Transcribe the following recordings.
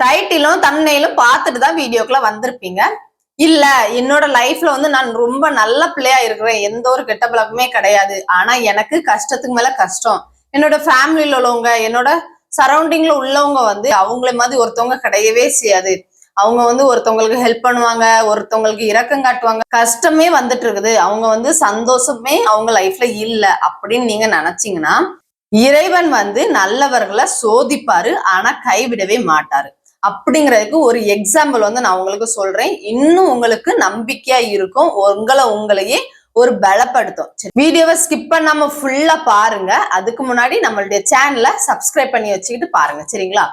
டைட்டிலும் தன்னையிலும் பார்த்துட்டு தான் வீடியோக்குள்ள வந்திருப்பீங்க. இல்ல என்னோட லைஃப்ல வந்து நான் ரொம்ப நல்ல பிள்ளையா இருக்கிறேன். எந்த ஒரு கெட்ட பழக்கமே கிடையாது. ஆனா எனக்கு கஷ்டத்துக்கு மேல கஷ்டம். என்னோட ஃபேமிலியில உள்ளவங்க என்னோட சரௌண்டிங்ல உள்ளவங்க வந்து அவங்கள மாதிரி ஒருத்தவங்க கிடையவே செய்யாது. அவங்க வந்து ஒருத்தவங்களுக்கு ஹெல்ப் பண்ணுவாங்க ஒருத்தவங்களுக்கு இரக்கம் காட்டுவாங்க. கஷ்டமே வந்துட்டு இருக்குது. அவங்க வந்து சந்தோஷமே அவங்க லைஃப்ல இல்ல அப்படின்னு நீங்க நினைச்சீங்கன்னா இறைவன் வந்து நல்லவர்களை சோதிப்பாரு ஆனா கைவிடவே மாட்டாரு. அப்படிங்கிறதுக்கு ஒரு எக்ஸாம்பிள் வந்து நான் உங்களுக்கு சொல்றேன். இன்னும் உங்களுக்கு நம்பிக்கையா இருக்கும். உங்களை உங்களையே ஒரு பலப்படுத்தும். சரி, வீடியோவை ஸ்கிப் பண்ணாம ஃபுல்லா பாருங்க. அதுக்கு முன்னாடி நம்மளுடைய சேனலை சப்ஸ்கிரைப் பண்ணி வச்சுக்கிட்டு பாருங்க. சரிங்களா?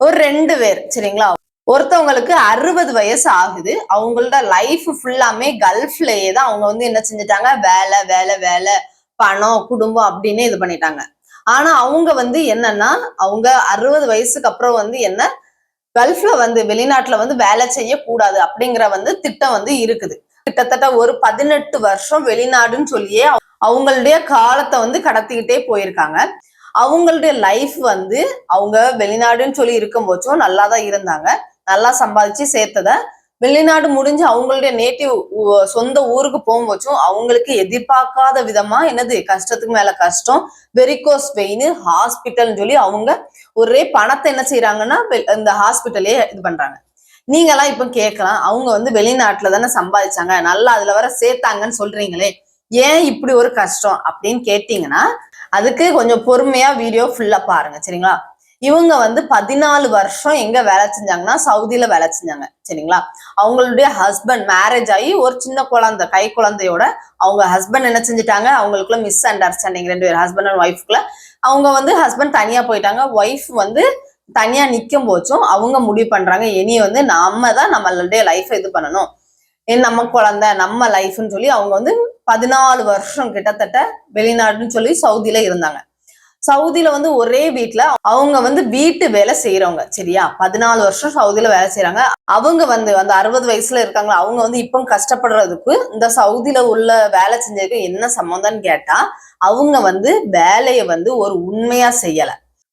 ஒரு ரெண்டு பேர் சரிங்களா? ஒருத்தவங்களுக்கு அறுபது வயசு ஆகுது. அவங்களோட லைஃப் ஃபுல்லாமே கல்ஃப்லயே தான் அவங்க வந்து என்ன செஞ்சுட்டாங்க? வேலை வேலை வேலை பணம் குடும்பம் அப்படின்னு இது பண்ணிட்டாங்க. ஆனா அவங்க வந்து என்னன்னா அவங்க அறுபது வயசுக்கு அப்புறம் வந்து என்ன கல்ஃப்ல வந்து வெளிநாட்டுல வந்து வேலை செய்யக்கூடாது அப்படிங்கிற வந்து திட்டம் வந்து இருக்குது. கிட்டத்தட்ட ஒரு பதினெட்டு வருஷம் வெளிநாடுன்னு சொல்லியே அவங்களுடைய காலத்தை வந்து கடத்திக்கிட்டே போயிருக்காங்க. அவங்களுடைய லைஃப் வந்து அவங்க வெளிநாடுன்னு சொல்லி இருக்கும் போச்சும் நல்லா தான் இருந்தாங்க. நல்லா சம்பாதிச்சு சேர்த்ததை வெளிநாடு முடிஞ்சு அவங்களுடைய நேட்டிவ் சொந்த ஊருக்கு போகும்போச்சும் அவங்களுக்கு எதிர்பார்க்காத விதமா என்னது கஷ்டத்துக்கு மேல கஷ்டம் வெரிகோஸ் வெயின் ஹாஸ்பிட்டல்னு சொல்லி அவங்க ஒரே பணத்தை என்ன செய்யறாங்கன்னா இந்த ஹாஸ்பிட்டலே இது பண்றாங்க. நீங்கெல்லாம் இப்ப கேட்கலாம் அவங்க வந்து வெளிநாட்டுல தானே சம்பாதிச்சாங்க நல்லா அதுல வர சேர்த்தாங்கன்னு சொல்றீங்களே ஏன் இப்படி ஒரு கஷ்டம் அப்படின்னு கேட்டீங்கன்னா அதுக்கு கொஞ்சம் பொறுமையா வீடியோ ஃபுல்லா பாருங்க சரிங்களா? இவங்க வந்து பதினாலு வருஷம் எங்க வேலை செஞ்சாங்கன்னா சவுதியில வேலை செஞ்சாங்க. சரிங்களா? அவங்களுடைய ஹஸ்பண்ட் மேரேஜ் ஆகி ஒரு சின்ன குழந்தை கை குழந்தையோட அவங்க ஹஸ்பண்ட் என்ன செஞ்சுட்டாங்க? அவங்களுக்குள்ள மிஸ் அண்டர்ஸ்டாண்டிங் ரெண்டு பேர் ஹஸ்பண்ட் அண்ட் ஒய்ஃப்குள்ள அவங்க வந்து ஹஸ்பண்ட் தனியா போயிட்டாங்க. ஒய்ஃப் வந்து தனியா நிக்கும் போச்சும் அவங்க முடிவு பண்றாங்க. இனி வந்து நம்ம தான் நம்மளுடைய லைஃப் இது பண்ணணும். ஏ, நம்ம குழந்தை நம்ம லைஃப்னு சொல்லி அவங்க வந்து பதினாலு வருஷம் கிட்டத்தட்ட வெளிநாடுன்னு சொல்லி சவுதியில இருந்தாங்க. சவுதியில வந்து ஒரே வீட்டுல அவங்க வந்து வீட்டு வேலை செய்யறவங்க சரியா? பதினாலு வருஷம் சவுதியில வேலை செய்யறாங்க அவங்க வந்து அந்த அறுபது வயசுல இருக்காங்களா அவங்க வந்து இப்போ கஷ்டப்படுறதுக்கு இந்த சவுதியில உள்ள வேலை செஞ்சதுக்கு என்ன சம்மந்தம்னு கேட்டா அவங்க வந்து வேலையை வந்து ஒரு உண்மையா செய்யல.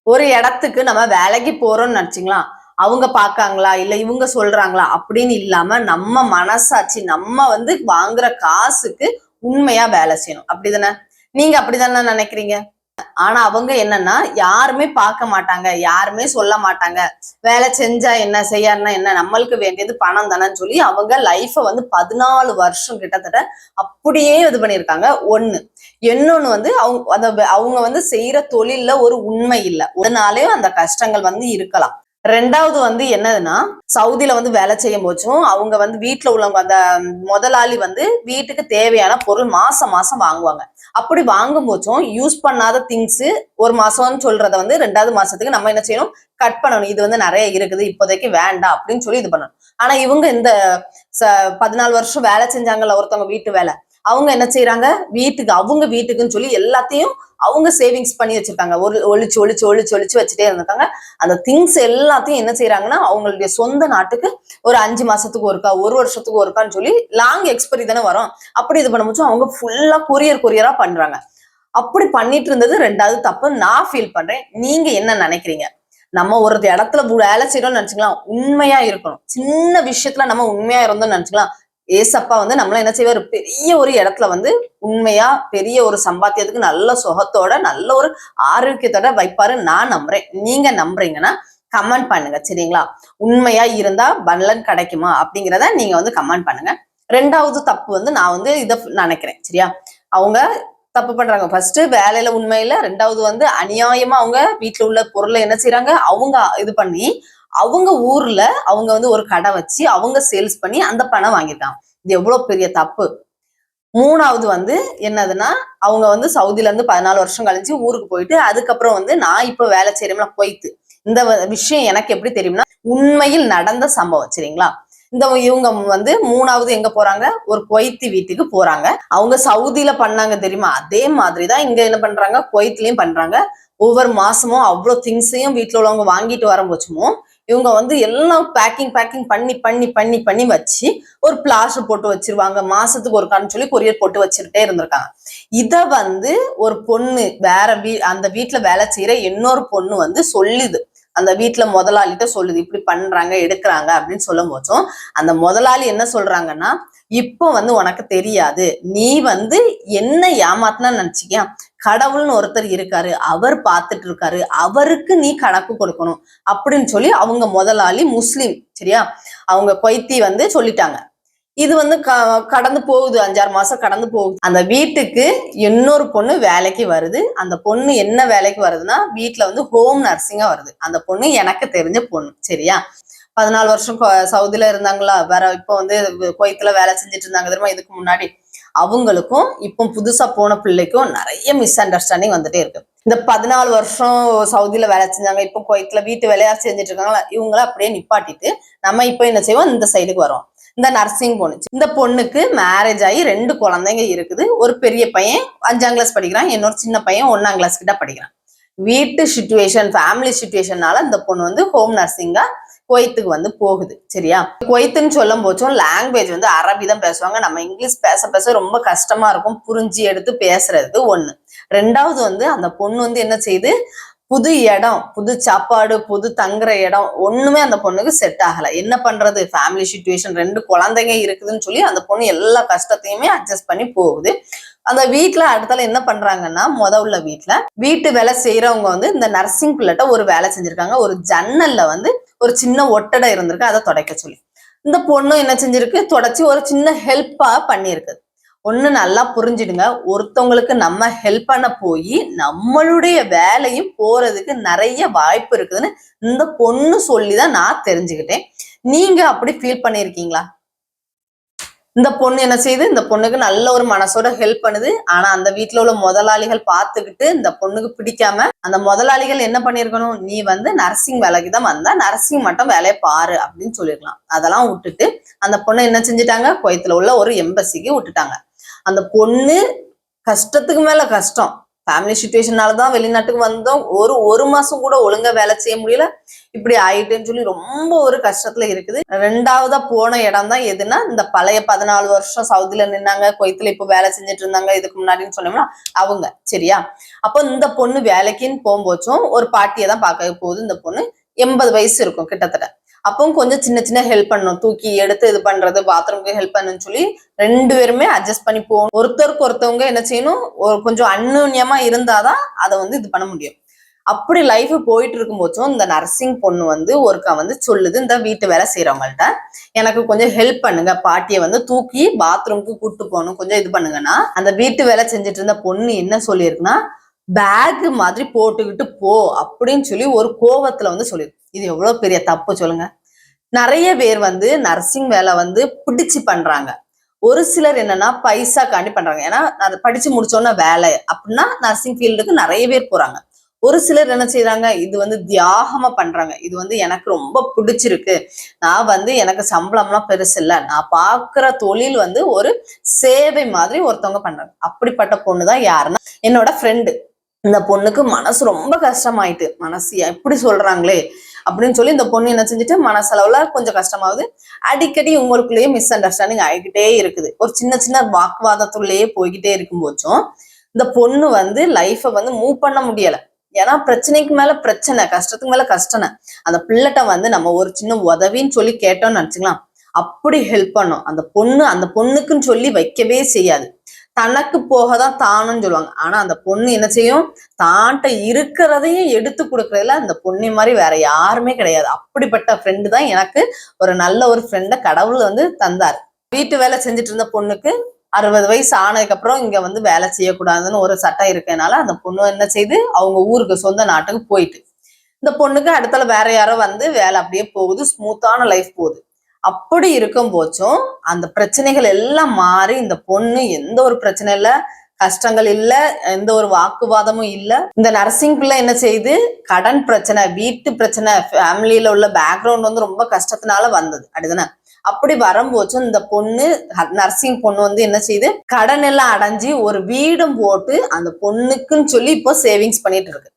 ஒரு இடத்துக்கு நம்ம வேலைக்கு போறோம்னு நினைச்சிங்களா? அவங்க பாக்காங்களா இல்ல இவங்க சொல்றாங்களா? அப்படின்னு இல்லாம நம்ம மனசாட்சி நம்ம வந்து வாங்குற காசுக்கு உண்மையா வேலை செய்யணும். அப்படிதானே? நீங்க அப்படிதானே நினைக்கிறீங்க? ஆனா அவங்க என்னன்னா யாருமே பார்க்க மாட்டாங்க யாருமே சொல்ல மாட்டாங்க. வேலை செஞ்சா என்ன செய்யாருன்னா என்ன நம்மளுக்கு வேண்டியது பணம் தானேன்னு சொல்லி அவங்க லைஃப வந்து பதினாலு வருஷம் கிட்டத்தட்ட அப்படியே இது பண்ணியிருக்காங்க. ஒண்ணு. இன்னொன்னு வந்து அவங்க அந்த அவங்க வந்து செய்யற தொழில்ல ஒரு உண்மை இல்லை. அதனாலேயும் அந்த கஷ்டங்கள் வந்து இருக்கலாம். ரெண்டாவது வந்து என்னதுன்னா சவுதியில வந்து வேலை செய்யும் போச்சும் அவங்க வந்து வீட்டுல உள்ளவங்க அந்த முதலாளி வந்து வீட்டுக்கு தேவையான பொருள் மாசம் மாசம் வாங்குவாங்க. அப்படி வாங்கும் போச்சும் யூஸ் பண்ணாத திங்ஸ் ஒரு மாசம்னு சொல்றத வந்து ரெண்டாவது மாசத்துக்கு நம்ம என்ன செய்யணும்? கட் பண்ணணும். இது வந்து நிறைய இருக்குது இப்போதைக்கு வேண்டாம் அப்படின்னு சொல்லி இது பண்ணணும். ஆனா இவங்க இந்த ச- பதினாலு வருஷம் வேலை செஞ்சாங்கல்ல ஒருத்தவங்க வீட்டு வேலை. அவங்க என்ன செய்யறாங்க வீட்டுக்கு அவங்க வீட்டுக்குன்னு சொல்லி எல்லாத்தையும் அவங்க சேவிங்ஸ் பண்ணி வச்சிருக்காங்க. ஒரு ஒழிச்சு ஒழிச்சு ஒழிச்சு ஒழிச்சு வச்சுட்டே இருந்திருக்காங்க. அந்த திங்ஸ் எல்லாத்தையும் என்ன செய்யறாங்கன்னா அவங்களுடைய சொந்த நாட்டுக்கு ஒரு அஞ்சு மாசத்துக்கு ஒருக்கா ஒரு வருஷத்துக்கு ஒருக்கான்னு சொல்லி லாங் எக்ஸ்பரி தானே வரும். அப்படி இது பண்ணும்போது அவங்க ஃபுல்லா கொரியர் கொரியரா பண்றாங்க. அப்படி பண்ணிட்டு இருந்தது ரெண்டாவது தப்பு. நான் ஃபீல் பண்றேன். நீங்க என்ன நினைக்கிறீங்க? நம்ம ஒரு இடத்துல வேலை செய்யறோம்னு நினைச்சுக்கலாம். உண்மையா இருக்கணும். சின்ன விஷயத்துல நம்ம உண்மையா இருந்தோம்னு நினைச்சுக்கலாம். ஏசப்பா வந்து நம்மள என்ன செய்வார்? பெரிய ஒரு இடத்துல வந்து உண்மையா பெரிய ஒரு சம்பாத்தியத்துக்கு நல்ல சுகத்தோட நல்ல ஒரு ஆரோக்கியத்தோட வைப்பாரு. நான் நம்புறேன். நீங்க நம்புறீங்கன்னா கமெண்ட் பண்ணுங்க. சரிங்களா? உண்மையா இருந்தா பலன் கிடைக்குமா? அப்படிங்கிறத நீங்க வந்து கமெண்ட் பண்ணுங்க. ரெண்டாவது தப்பு வந்து நான் வந்து இதை நினைக்கிறேன். சரியா? அவங்க தப்பு பண்றாங்க. ஃபர்ஸ்ட் வேலையில உண்மையில ரெண்டாவது வந்து அநியாயமா அவங்க வீட்டுல உள்ள பொருளை என்ன செய்யறாங்க அவங்க இது பண்ணி அவங்க ஊர்ல அவங்க வந்து ஒரு கடை வச்சு அவங்க சேல்ஸ் பண்ணி அந்த பணம் வாங்கியிருக்காங்க. இது எவ்வளவு பெரிய தப்பு? மூணாவது வந்து என்னதுன்னா அவங்க வந்து சவுதில இருந்து பதினாலு வருஷம் கழிச்சு ஊருக்கு போயிட்டு அதுக்கப்புறம் வந்து நான் இப்ப வேலை செய்யறோம்ல போய்த்து இந்த விஷயம் எனக்கு எப்படி தெரியும்னா உண்மையில் நடந்த சம்பவம் சரிங்களா? இந்த இவங்க வந்து மூணாவது எங்க போறாங்க? ஒரு குவைத்தி வீட்டுக்கு போறாங்க. அவங்க சவுதியில பண்ணாங்க தெரியுமா? அதே மாதிரிதான் இங்க என்ன பண்றாங்க? குவைத்லயும் பண்றாங்க. ஒவ்வொரு மாசமும் அவ்வளவு திங்ஸையும் வீட்டுல உள்ளவங்க வாங்கிட்டு வரும்போச்சுமோ இவங்க வந்து எல்லாம் பேக்கிங் பேக்கிங் பண்ணி பண்ணி பண்ணி பண்ணி வச்சு ஒரு பிளாஸ்டர் போட்டு வச்சிருவாங்க. மாசத்துக்கு ஒரு கான்னு சொல்லி கொரியர் போட்டு வச்சுக்கிட்டே இருந்திருக்காங்க. இதை வந்து ஒரு பொண்ணு வேற வீ அந்த வீட்டுல வேலை செய்யற இன்னொரு பொண்ணு வந்து சொல்லுது. அந்த வீட்டுல முதலாளிகிட்ட சொல்லுது இப்படி பண்றாங்க எடுக்கிறாங்க அப்படின்னு சொல்லும் போதும் அந்த முதலாளி என்ன சொல்றாங்கன்னா இப்போ வந்து உனக்கு தெரியாது. நீ வந்து என்ன ஏமாத்தினா நினைச்சிக்கியா? கடவுள்னு ஒருத்தர் இருக்காரு. அவர் பார்த்துட்டு இருக்காரு. அவருக்கு நீ கணக்கு கொடுக்கணும். அப்படின்னு சொல்லி அவங்க முதலாளி முஸ்லீம் சரியா? அவங்க கொய்த்தி வந்து சொல்லிட்டாங்க. இது வந்து க- கடந்து போகுது அஞ்சாறு மாசம் கடந்து போகுது. அந்த வீட்டுக்கு இன்னொரு பொண்ணு வேலைக்கு வருது. அந்த பொண்ணு என்ன வேலைக்கு வருதுன்னா வீட்டுல வந்து ஹோம் நர்சிங்கா வருது. அந்த பொண்ணு எனக்கு தெரிஞ்ச பொண்ணு சரியா? பதினாலு வருஷம் சவுதியில இருந்தாங்களா? வேற இப்போ வந்து குவைத்துல வேலை செஞ்சுட்டு இருந்தாங்க. தெரியுமா? இதுக்கு முன்னாடி. அவங்களுக்கும் இப்போ புதுசா போன பிள்ளைக்கும் நிறைய மிஸ் அண்டர்ஸ்டாண்டிங் வந்துட்டே இருக்கு. இந்த பதினாலு வருஷம் சவுதியில வேலை செஞ்சாங்க. இப்போ குவைத்துல வீட்டு வேலையா செஞ்சுட்டு இருக்காங்களா? இவங்கள அப்படியே நிப்பாட்டிட்டு நம்ம இப்போ என்ன செய்வோம்? இந்த சைடுக்கு வரோம் இந்த நர்சிங் பொண்ணு இந்த பொண்ணுக்கு மேரேஜ் ஆகி ரெண்டு குழந்தைங்க இருக்குது. ஒரு பெரிய பையன் அஞ்சாம் கிளாஸ் படிக்கிறான் இன்னொரு சின்ன பையன் ஒன்னாம் கிளாஸ் கிட்ட படிக்கிறான். வீட்டு சுச்சுவேஷன் ஃபேமிலி சுச்சுவேஷனால இந்த பொண்ணு வந்து ஹோம் நர்சிங்கா குவைத்துக்கு வந்து போகுது. சரியா? குவைத்துன்னு சொல்லும் போச்சும் லாங்குவேஜ் வந்து அரபி தான் பேசுவாங்க. நம்ம இங்கிலீஷ் பேச பேச ரொம்ப கஷ்டமா இருக்கும். புரிஞ்சு எடுத்து பேசுறது ஒண்ணு. ரெண்டாவது வந்து அந்த பொண்ணு வந்து என்ன செய்யுது புது இடம் புது சாப்பாடு புது தங்குற இடம் ஒண்ணுமே அந்த பொண்ணுக்கு செட் ஆகல. என்ன பண்றது? ஃபேமிலி சுச்சுவேஷன் ரெண்டு குழந்தைங்க இருக்குதுன்னு சொல்லி அந்த பொண்ணு எல்லா கஷ்டத்தையுமே அட்ஜஸ்ட் பண்ணி போகுது. அந்த வீட்டுல அடுத்தால என்ன பண்றாங்கன்னா முத உள்ள வீட்ல வீட்டு வேலை செய்யறவங்க வந்து இந்த நர்சிங் பிள்ளைட்ட ஒரு வேலை செஞ்சிருக்காங்க. ஒரு ஜன்னல்ல வந்து ஒரு சின்ன ஒட்டடை இருந்திருக்கு அதை துடைக்க சொல்லி. இந்த பொண்ணு என்ன செஞ்சிருக்கு? தொடச்சி ஒரு சின்ன ஹெல்ப்பா பண்ணியிருக்கு. ஒன்று நல்லா புரிஞ்சிடுங்க. ஒருத்தவங்களுக்கு நம்ம ஹெல்ப் பண்ண போய் நம்மளுடைய வேலையும் போறதுக்கு நிறைய வாய்ப்பு இருக்குதுன்னு இந்த பொண்ணு சொல்லி தான் நான் தெரிஞ்சுக்கிட்டேன். நீங்க அப்படி ஃபீல் பண்ணிருக்கீங்களா? இந்த பொண்ணு என்ன செய்யுது இந்த பொண்ணுக்கு நல்ல ஒரு மனசோட ஹெல்ப் பண்ணுது. ஆனா அந்த வீட்டுல உள்ள முதலாளிகள் பார்த்துக்கிட்டு இந்த பொண்ணுக்கு பிடிக்காம அந்த முதலாளிகள் என்ன பண்ணிருக்கணும்? நீ வந்து நர்சிங் வேலைக்கு தான் வந்தா நர்சிங் மட்டும் வேலையை பாரு அப்படின்னு சொல்லிருக்கலாம். அதெல்லாம் விட்டுட்டு அந்த பொண்ணை என்ன செஞ்சுட்டாங்க? குவைத்துல உள்ள ஒரு எம்பசிக்கு விட்டுட்டாங்க. அந்த பொண்ணு கஷ்டத்துக்கு மேல கஷ்டம். ஃபேமிலி சுச்சுவேஷனால தான் வெளிநாட்டுக்கு வந்தோம். ஒரு ஒரு மாசம் கூட ஒழுங்கா வேலை செய்ய முடியல. இப்படி ஆயிட்டுன்னு சொல்லி ரொம்ப ஒரு கஷ்டத்துல இருக்குது. ரெண்டாவதா போன இடம் தான் எதுனா இந்த பழைய பதினாலு வருஷம் சவுதில நின்னாங்க. கொய்த்துல இப்போ வேலை செஞ்சுட்டு இருந்தாங்க. இதுக்கு முன்னாடின்னு சொன்னோம்னா அவங்க. சரியா? அப்போ இந்த பொண்ணு வேலைக்குன்னு போகும்போச்சும் ஒரு பாட்டியை தான் பார்க்க போகுது. இந்த பொண்ணு எண்பது வயசு இருக்கும் கிட்டத்தட்ட. அப்பவும் கொஞ்சம் சின்ன சின்ன ஹெல்ப் பண்ணணும். தூக்கி எடுத்து இது பண்றது பாத்ரூம்க்கு ஹெல்ப் பண்ணணும்னு சொல்லி ரெண்டு பேருமே அட்ஜஸ்ட் பண்ணி போகணும் ஒருத்தருக்கு ஒருத்தவங்க என்ன செய்யணும்? ஒரு கொஞ்சம் அந்யூன்யமா இருந்தாதான் அதை வந்து இது பண்ண முடியும். அப்படி லைஃப் போயிட்டு இருக்கும்போதும் இந்த நர்சிங் பொண்ணு வந்து ஒருக்கா வந்து சொல்லுது. இந்த வீட்டு வேலை செய்யறவங்கள்ட்ட எனக்கு கொஞ்சம் ஹெல்ப் பண்ணுங்க. பாட்டியை வந்து தூக்கி பாத்ரூம்க்கு கூட்டு போகணும். கொஞ்சம் இது பண்ணுங்கன்னா. அந்த வீட்டு வேலை செஞ்சுட்டு இருந்த பொண்ணு என்ன சொல்லியிருக்குன்னா பேக் மாதிரி போட்டுக்கிட்டு போ அப்படின்னு சொல்லி ஒரு கோவத்துல வந்து சொல்லியிருக்கு இது எவ்வளவு பெரிய தப்பு சொல்லுங்க. நிறைய பேர் வந்து நர்சிங் வேலை வந்து பிடிச்சு பண்றாங்க. ஒரு சிலர் என்னன்னா பைசாக்காண்டி பண்றாங்க. ஏன்னா அதை படிச்சு முடிச்சோன்னா வேலை. அப்படின்னா நர்சிங் ஃபீல்டுக்கு நிறைய பேர் போறாங்க. ஒரு சிலர் என்ன செய்யறாங்க இது வந்து தியாகமா பண்றாங்க. இது வந்து எனக்கு ரொம்ப பிடிச்சிருக்கு. நான் வந்து எனக்கு சம்பளம்லாம் பெருசு இல்லை. நான் பாக்குற தொழில் வந்து ஒரு சேவை மாதிரி ஒருத்தவங்க பண்றாங்க. அப்படிப்பட்ட பொண்ணு தான் யாருன்னா என்னோட ஃப்ரெண்டு இந்த பொண்ணுக்கு மனசு ரொம்ப கஷ்டமாயிட்டு மனசு எப்படி சொல்றாங்களே? அப்படின்னு சொல்லி இந்த பொண்ணு என்ன செஞ்சுட்டு மனசளவுல கொஞ்சம் கஷ்டமாகுது. அடிக்கடி உங்களுக்குள்ளேயே மிஸ் அண்டர்ஸ்டாண்டிங் ஆகிக்கிட்டே இருக்குது. ஒரு சின்ன சின்ன வாக்குவாதத்துள்ளேயே போய்கிட்டே இருக்கும்போதும் இந்த பொண்ணு வந்து லைஃபை வந்து மூவ் பண்ண முடியல. ஏன்னா பிரச்சனைக்கு மேல பிரச்சனை கஷ்டத்துக்கு மேல கஷ்டம் அந்த பிள்ளைகிட்ட வந்து நம்ம ஒரு சின்ன உதவின்னு சொல்லி கேட்டோம்னு நினைச்சுக்கலாம். அப்படி ஹெல்ப் பண்ணும். அந்த பொண்ணு அந்த பொண்ணுக்குன்னு சொல்லி வைக்கவே செய்யாது. தனக்கு போக தான் தானுன்னு சொல்லுவாங்க. ஆனா அந்த பொண்ணு என்ன செய்யும்? தான்ட்ட இருக்கிறதையும் எடுத்து கொடுக்கறதுல அந்த பொண்ணு மாதிரி வேற யாருமே கிடையாது. அப்படிப்பட்ட ஃப்ரெண்டு தான் எனக்கு ஒரு நல்ல ஒரு ஃப்ரெண்டை கடவுள் வந்து தந்தார். வீட்டு வேலை செஞ்சுட்டு இருந்த பொண்ணுக்கு அறுபது வயசு ஆனதுக்கு அப்புறம் இங்க வந்து வேலை செய்யக்கூடாதுன்னு ஒரு சட்டம் இருக்கனால அந்த பொண்ணு என்ன செய்து? அவங்க ஊருக்கு சொந்த நாட்டுக்கு போயிட்டு. இந்த பொண்ணுக்கு அடுத்தால வேற யாரோ வந்து வேலை அப்படியே போகுது ஸ்மூத்தான லைஃப் போகுது. அப்படி இருக்கும் போச்சும் அந்த பிரச்சனைகள் எல்லாம் மாறி இந்த பொண்ணு எந்த ஒரு பிரச்சனை இல்ல கஷ்டங்கள் இல்ல எந்த ஒரு வாக்குவாதமும் இல்ல. இந்த நர்சிங் பிள்ளை என்ன செய்யுது கடன் பிரச்சனை வீட்டு பிரச்சனை ஃபேமிலியில உள்ள பேக்ரவுண்ட் வந்து ரொம்ப கஷ்டத்தினால வந்தது. அப்படிதானே? அப்படி வரும்போச்சும் இந்த பொண்ணு நர்சிங் பொண்ணு வந்து என்ன செய்யுது கடன் எல்லாம் அடைஞ்சி ஒரு வீடும் போட்டு அந்த பொண்ணுக்குன்னு சொல்லி இப்போ சேவிங்ஸ் பண்ணிட்டு இருக்கு.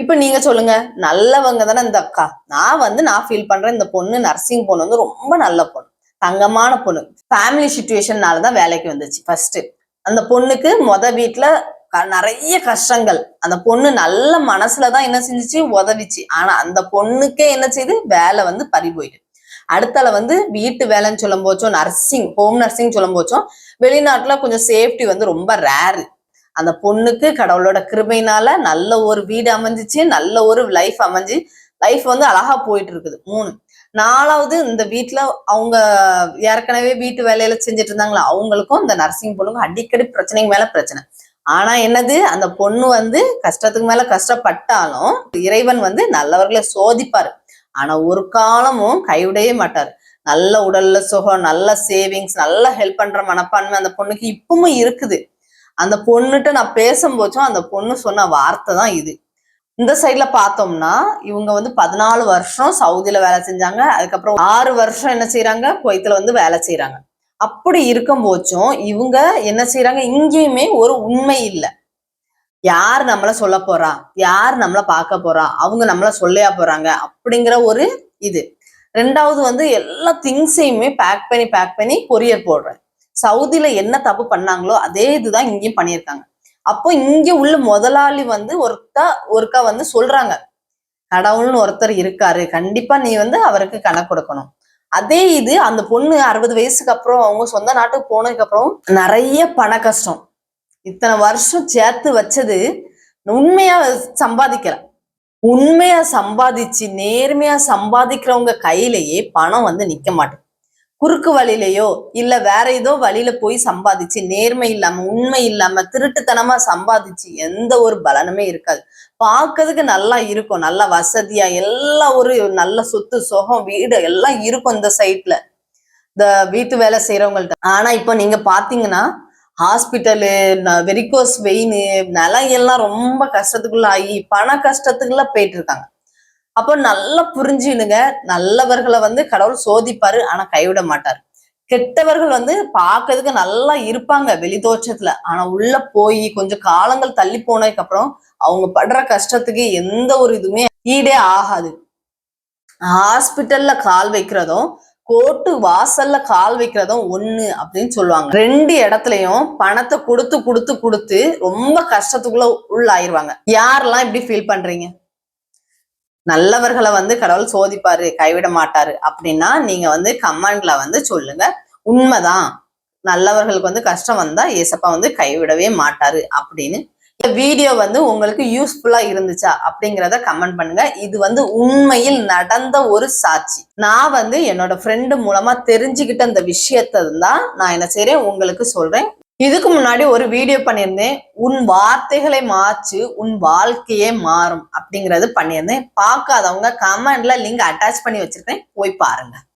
இப்ப நீங்க சொல்லுங்க நல்லவங்க தானே இந்த அக்கா. நான் வந்து நான் ஃபீல் பண்றேன் இந்த பொண்ணு நர்சிங் பொண்ணு வந்து ரொம்ப நல்ல பொண்ணு. தங்கமான பொண்ணு. ஃபேமிலி சுச்சுவேஷன்னாலதான் வேலைக்கு வந்துச்சு ஃபர்ஸ்ட் அந்த பொண்ணுக்கு மொத வீட்டுல க- நிறைய கஷ்டங்கள். அந்த பொண்ணு நல்ல மனசுலதான் என்ன செஞ்சிச்சு? உதவிச்சு. ஆனா அந்த பொண்ணுக்கே என்ன செய்து? வேலை வந்து பறி போயிடுது அடுத்தால வந்து வீட்டு வேலைன்னு சொல்லும் போச்சோம் நர்சிங் ஹோம் நர்சிங் சொல்லும் போச்சோம் வெளிநாட்டுல கொஞ்சம் சேஃப்டி வந்து ரொம்ப ரேரு அந்த பொண்ணுக்கு கடவுளோட கிருபையினால நல்ல ஒரு வீடு அமைஞ்சிச்சு நல்ல ஒரு லைஃப் அமைஞ்சு லைஃப் வந்து அழகா போயிட்டு இருக்குது மூணு நாலாவது இந்த வீட்டுல அவங்க ஏற்கனவே வீட்டு வேலையில செஞ்சுட்டு இருந்தாங்களா அவங்களுக்கும் இந்த நர்சிங் பொண்ணுக்கும் அடிக்கடி பிரச்சனைக்கு மேல பிரச்சனை. ஆனா என்னது அந்த பொண்ணு வந்து கஷ்டத்துக்கு மேல கஷ்டப்பட்டாலும் இறைவன் வந்து நல்லவர்களை சோதிப்பாரு. ஆனா ஒரு காலமும் கைவிடவே மாட்டாரு. நல்ல உடல்ல சுகம் நல்ல சேவிங்ஸ் நல்ல ஹெல்ப் பண்ற மனப்பான்மை அந்த பொண்ணுக்கு இப்பவும் இருக்குது. அந்த பொண்ணுகிட்ட நான் பேசும்போச்சும் அந்த பொண்ணு சொன்ன வார்த்தை தான் இது. இந்த சைட்ல பார்த்தோம்னா இவங்க வந்து பதினாலு வருஷம் சவுதியில வேலை செஞ்சாங்க. அதுக்கப்புறம் ஆறு வருஷம் என்ன செய்யறாங்க குவைத்துல வந்து வேலை செய்யறாங்க அப்படி இருக்கும் போச்சும் இவங்க என்ன செய்யறாங்க இங்கேயுமே ஒரு உண்மை இல்லை. யார் நம்மள சொல்ல போறா? யார் நம்மள பார்க்க போறா? அவங்க நம்மள சொல்லையா போறாங்க? அப்படிங்கிற ஒரு இது. ரெண்டாவது வந்து எல்லா திங்ஸையுமே பேக் பண்ணி பேக் பண்ணி கொரியர் போடுறேன். சவுதியில என்ன தப்பு பண்ணாங்களோ அதே இதுதான் இங்கேயும் பண்ணியிருக்காங்க. அப்போ இங்க உள்ள முதலாளி வந்து ஒருத்தா ஒருக்கா வந்து சொல்றாங்க. கடவுள்னு ஒருத்தர் இருக்காரு. கண்டிப்பா நீ வந்து அவருக்கு கணக்கு கொடுக்கணும். அதே இது அந்த பொண்ணு அறுபது வயசுக்கு அப்புறம் அவங்க சொந்த நாட்டுக்கு போனதுக்கு அப்புறம் நிறைய பண கஷ்டம். இத்தனை வருஷம் சேர்த்து வச்சது உண்மையா சம்பாதிக்கல. உண்மையா சம்பாதிச்சு நேர்மையா சம்பாதிக்கிறவங்க கையிலேயே பணம் வந்து நிக்க மாட்டேங்குது. குறுக்கு வழியிலையோ இல்ல வேற ஏதோ வழியில போய் சம்பாதிச்சு நேர்மை இல்லாம உண்மை இல்லாம திருட்டுத்தனமா சம்பாதிச்சு எந்த ஒரு பலனுமே இருக்காது. பார்க்கறதுக்கு நல்லா இருக்கும் நல்லா வசதியா எல்லா ஒரு நல்ல சொத்து சுகம் வீடு எல்லாம் இருக்கும் இந்த சைட்ல இந்த வீட்டு வேலை செய்யறவங்கள்ட்ட ஆனா இப்போ நீங்க பாத்தீங்கன்னா ஹாஸ்பிட்டலு வெரிகோஸ் வெயின் நிலம் எல்லாம் ரொம்ப கஷ்டத்துக்குள்ள ஆகி பண கஷ்டத்துக்குள்ள போயிட்டு இருக்காங்க. அப்போ நல்லா புரிஞ்சுனுங்க நல்லவர்களை வந்து கடவுள் சோதிப்பாரு ஆனா கைவிட மாட்டார். கெட்டவர்கள் வந்து பார்க்கறதுக்கு நல்லா இருப்பாங்க வெளி தோற்றத்துல. ஆனா உள்ள போய் கொஞ்சம் காலங்கள் தள்ளி போனதுக்கு அப்புறம் அவங்க படுற கஷ்டத்துக்கு எந்த ஒரு இதுவுமே ஈடே ஆகாது. ஹாஸ்பிட்டல்ல கால் வைக்கிறதும் கோர்ட்டு வாசல்ல கால் வைக்கிறதும் ஒண்ணு அப்படின்னு சொல்லுவாங்க. ரெண்டு இடத்துலயும் பணத்தை கொடுத்து கொடுத்து கொடுத்து ரொம்ப கஷ்டத்துக்குள்ள உள்ள ஆயிடுவாங்க யாரெல்லாம் இப்படி ஃபீல் பண்றீங்க? நல்லவர்களை வந்து கடவுள் சோதிப்பாரு கைவிட மாட்டாரு அப்படின்னா நீங்க வந்து கமெண்ட்ல வந்து சொல்லுங்க. உண்மைதான். நல்லவர்களுக்கு வந்து கஷ்டம் வந்தா ஏசப்பா வந்து கைவிடவே மாட்டாரு அப்படின்னு. இந்த வீடியோ வந்து உங்களுக்கு யூஸ்ஃபுல்லா இருந்துச்சா அப்படிங்கிறத கமெண்ட் பண்ணுங்க. இது வந்து உண்மையில் நடந்த ஒரு சாட்சி. நான் வந்து என்னோட ஃப்ரெண்டு மூலமா தெரிஞ்சுக்கிட்ட இந்த விஷயத்தை தான் நான் என்ன செய்றேன் உங்களுக்கு சொல்றேன். இதுக்கு முன்னாடி ஒரு வீடியோ பண்ணியிருந்தேன். உன் வார்த்தைகளை மாற்று உன் வாழ்க்கையே மாறும் அப்படிங்கறது பண்ணியிருந்தேன். பார்க்காதவங்க கமெண்ட்ல லிங்க் அட்டாச் பண்ணி வச்சிருக்கேன். போய் பாருங்க.